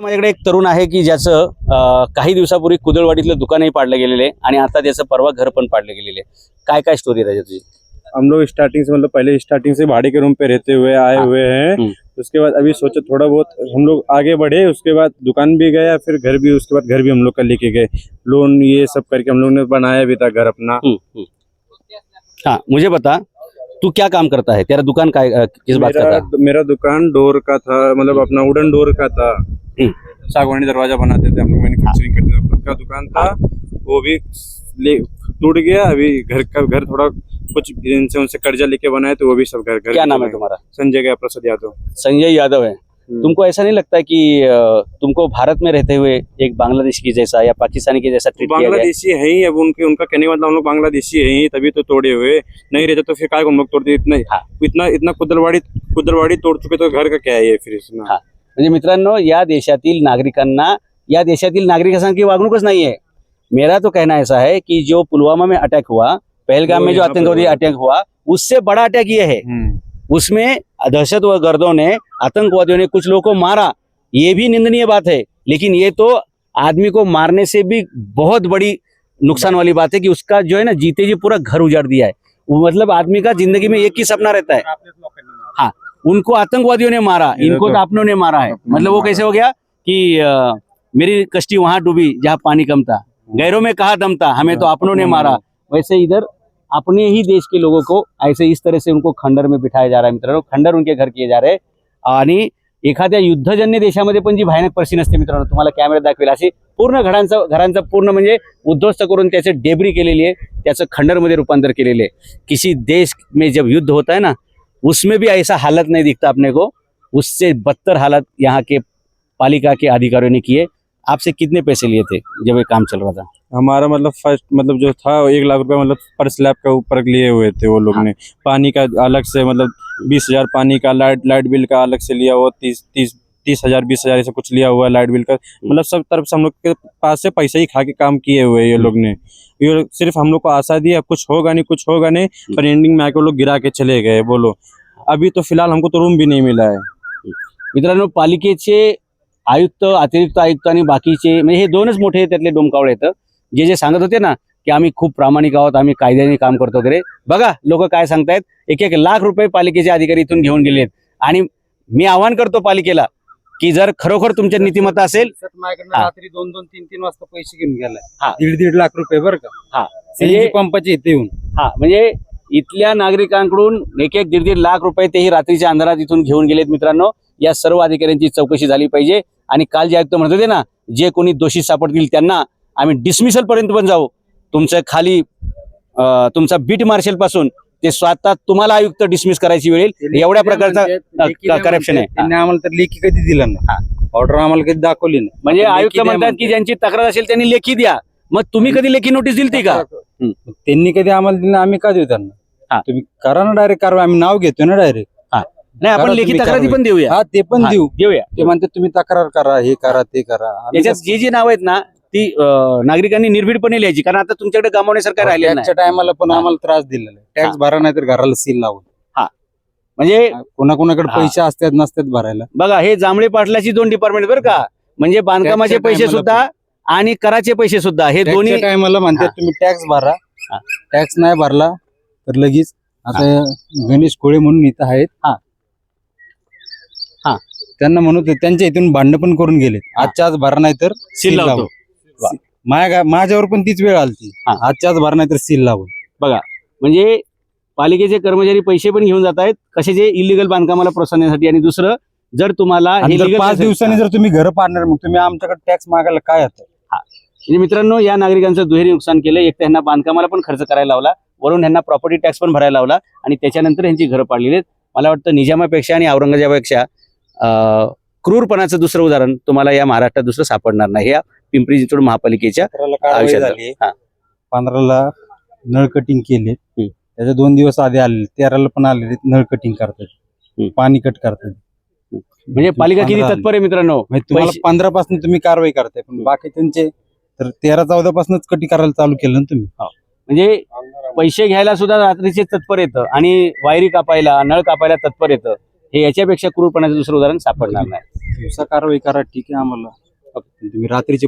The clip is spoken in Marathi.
माझ्याकडे एक तरुण आहे की ज्याचं काही दिवसापूर्वी कुदळवाडीतलं दुकानही पाडलं गेलेलं आहे आणि आता त्याचं परवा घर पण पाडलं गेलेलं आहे काय काय स्टोरी आहे त्याची तुझी हम लोग स्टार्टिंग से मतलब पहले स्टार्टिंग से भाड़े के रूम पे रहते हुए आए। हुए हैं। उसके बाद अभी सोचे थोड़ा बहुत हम लोग आगे बढ़े उसके बाद दुकान भी गया फिर घर भी उसके बाद घर भी हम लोग का लेके गए लोन ये सब करके हम लोग ने बनाया भी था घर अपना। हाँ मुझे बता तू क्या काम करता है तेरा दुकान का किस बात का मेरा था मेरा दुकान डोर का था मतलब अपना वुडन डोर का था। सागवानी दरवाजा बनाते थे हम लोग मैन्युफैक्चरिंग करते थे खुद का दुकान था वो भी ले टूट गया अभी घर का घर थोड़ा कुछ इनसे उनसे कर्जा लेके बनाए तो वो भी सब घर घर क्या नाम है। तुम्हारा संजय गया प्रसाद यादव संजय यादव है। तुमको ऐसा नहीं लगता कि तुमको भारत में रहते हुए एक बांग्लादेश की जैसा या पाकिस्तानी के जैसा ट्रीट? बांग्लादेशी है ही अब उनके उनका कहने मतलब हम लोग बांग्लादेशी है ही तभी तो तोड़े हुए नहीं रहते तो फिर काय को हम लोग तोड़ते इतना हाँ। इतना इतना कुदरवाड़ी कुदरवाड़ी तोड़ चुके तो घर का क्या है ये फिर इसमें हाँ। म्हणजे मित्रांनो या देशातील नागरिकांना या देशातील नागरिकांसारखी वागणूकच नाही है मेरा तो कहना ऐसा है कि जो पुलवामा में अटैक हुआ पहलगाम में जो आतंकवादी अटैक हुआ उससे बड़ा अटैक ये है। हम्म। उसमें दहशत व गर्दों ने आतंकवादियों ने कुछ लोगों को मारा। ये भी निंदनीय बात है। लेकिन ये तो आदमी को मारने से भी बहुत बड़ी नुकसान वाली बात है कि उसका जो है ना जीते जी पूरा घर उजाड़ दिया है। वो मतलब आदमी का ज़िंदगी में एक ही सपना रहता हाँ। उनको आतंकवादियों ने मारा इनको तो- अपनों ने मारा है। मतलब वो कैसे हो गया कि मेरी कश्ती वहाँ डूबी जहाँ पानी कम था। गैरों में कहा दम था हमें तो हाँ, अपनों ने मारा। वैसे इधर अपने ही देश के लोगों को ऐसे इस तरह से उनको खंडर में बिठाया जा रहा है मित्रांनो खंडर उनके घर किए जा रहे हैं। आणि एखाद्या युद्धजन्य देशामध्ये पण जी भयानक परिस्थिती असते मित्रांनो तुम्हाला कॅमेऱ्यात दाखवेल अशी पूर्ण घरांचं घरांचं पूर्ण म्हणजे उद्ध्वस्त करून त्याचे डेबरी केलेली आहे त्याचं खंडरमध्ये रूपांतर केलेले आहे. किसी देश में जब युद्ध होता है ना उसमें भी ऐसा हालत नहीं दिखता अपने को। उससे बदतर हालत यहाँ के पालिका के अधिकारियों ने किए। आपसे कितने पैसे लिए थे जब ये काम चल रहा था? हमारा मतलब फ़र्स्ट मतलब जो था एक लाख रुपया मतलब पर स्लैब के ऊपर लिए हुए थे वो लोग हाँ। ने। पानी का अलग से मतलब बीस हज़ार पानी का लाइट लाइट बिल का अलग से लिया वो तीस तीस तीस हज़ार, बीस हज़ार ऐसा कुछ लिया हुआ है, लाइट बिल का। मतलब सब तरफ़ से हम लोग के पास से पैसे ही खा के काम किए हुए ये लोग ने। ये सिर्फ़ हम लोग को आशा दिया कुछ होगा नहीं, कुछ होगा नहीं, पर एंडिंग में आके लोग गिरा के चले गए, बोलो। अभी तो फ़िलहाल हमको तो रूम भी नहीं मिला है। मित्रांनो, पालिकेचे आयुक्त, अतिरिक्त आयुक्त आणि बाकीचे, म्हणजे हे जे जे सांगत होते ना, की आम्ही खूप प्रामाणिक आहोत, आम्ही कायद्याने काम करतो वगैरे. बघा, लोक एक एक लाख रुपये पालिकेचे अधिकारी घेऊन गेलेत. आणि मी आवाहन करतो पालिकेला की जर खरोखर तुमच्या नीतिमत्ता असेल माझ्याकडनं हा. रात्री दोन दोन तीन तीन वाजता पैसे घेऊन हा. गेलाय दीड दीड लाख रुपये बरं का? हा. म्हणजे पंपाचे इथे येऊन. हा म्हणजे इथल्या नागरिकांकडून एक एक दीड दीड लाख रुपये तेही रात्रीच्या अंधारात इथून घेऊन गेलेत मित्रांनो. या सर्व अधिकाऱ्यांची चौकशी झाली पाहिजे. आणि काल जे आयुक्त म्हणत होते ना जे कोणी दोषी सापडतील त्यांना आम्ही डिसमिसल पर्यंत पण जाऊ. तुमचं खाली अं, तुमचा बीट मार्शलपासून ते स्वतः तुम्हाला आयुक्त डिसमिस करायची वेळ येईल. एवढ्या प्रकारचा करप्शन आहे. त्यांनी आम्हाला तर लेखी कधी दिला नाही. ऑर्डर आम्हाला कधी दाखवली नाही. म्हणजे आयुक्त म्हणतात की म्हणते. ज्यांची तक्रार असेल त्यांनी लेखी द्या. मग तुम्ही कधी लेखी नोटीस दिली का? हम्म. त्यांनी कधी आम्हाला दिली आम्ही का देऊ. त्यांना? तुम्ही करा ना डायरेक्ट कारवाई आम्ही नाव घेतो ना डायरेक्ट नाही आपण लेखी तक्रारी. पण देऊया. हा ते पण देऊ. देऊया. ते म्हणते तुम्ही तक्रार करा हे करा ते करा. त्याच्यात जी जी नाव आहेत ना ती नागरिकांनी निर्भीडपणे लिहायची कारण आता तुमच्याकडे गमावण्यासारखं नाही टॅक्सच्या टायमाला पण. आम्हाला त्रास दिलेला हा. टॅक्स भरा नाही तर घराला सील लावून म्हणजे कोणाकोणाकडे. पैसे असतात नसतात भरायला बघा हे जांभळे पाटलाची दोन डिपार्टमेंट बरं का म्हणजे बांधकामाचे पैसे सुद्धा आणि कराचे पैसे सुद्धा हे दोन्ही टायमाला म्हणतात. तुम्ही टॅक्स भरा. टॅक्स नाही भरला तर लगेच आता गणेश कोळे म्हणून इथं आहेत हा. हा. त्यांना म्हणत होते, त्यांच्या इथून भांडण पण करून गेले आजच्या आज भरा नाही तर सील लावतो लावू. माझ्या माझ्यावर पण तीच वेळ आलती. हा. आजच्या आज भरा नाही तर सील लावून. म्हणजे पालिकेचे कर्मचारी पैसे पण घेऊन जात आहेत कशाचे इलिगल बांधकामाला प्रोत्साहनासाठी आणि दुसरं जर तुम्हाला आणि हे जर legal पाच नसेल- दिवसांनी जर तुम्ही घर पाडणार मग तुम्ही आमच्याकडे टॅक्स मागायला काय येतं म्हणजे मित्रांनो या नागरिकांचं दुहेरी नुकसान केलं एक तर ह्यांना बांधकामाला पण खर्च करायला लावला वरून ह्यांना प्रॉपर्टी टॅक्स पण भरायला लावला आणि त्याच्यानंतर ह्यांची घरं पाडलेली आहेत. मला वाटतं निजामापेक्षा आणि औरंगजेबापेक्षा अं, क्रूरपणाचं दुसरं उदाहरण तुम्हाला या महाराष्ट्रात दुसरं सापडणार नाही. या पिंपरी चिंचवड महापालिकेच्या आयुष्यात. हा. पंधराला नळ कटिंग केले. त्याच्या दोन दिवस आधी आलेले. तेराला पण आलेले नळ कटिंग करतात. पाणी कट करतात. म्हणजे पालिका किती तत्पर आहे मित्रांनो? म्हणजे तुम्हाला पैसे- पंधरा पासून तुम्ही कारवाई करताय पण बाकी त्यांचे तर तेरा चौदा पासूनच कटी करायला चालू केलं ना तुम्ही. म्हणजे पैसे घ्यायला सुद्धा रात्रीचे तत्पर येतं आणि वायरी कापायला नळ कापायला तत्पर येतं. हे याच्यापेक्षा क्रूरपणाचं दुसरं उदाहरण सापडणार नाही दिवसा कारवाई करा ठीक आहे आम्हाला. तुम्ही रात्रीचे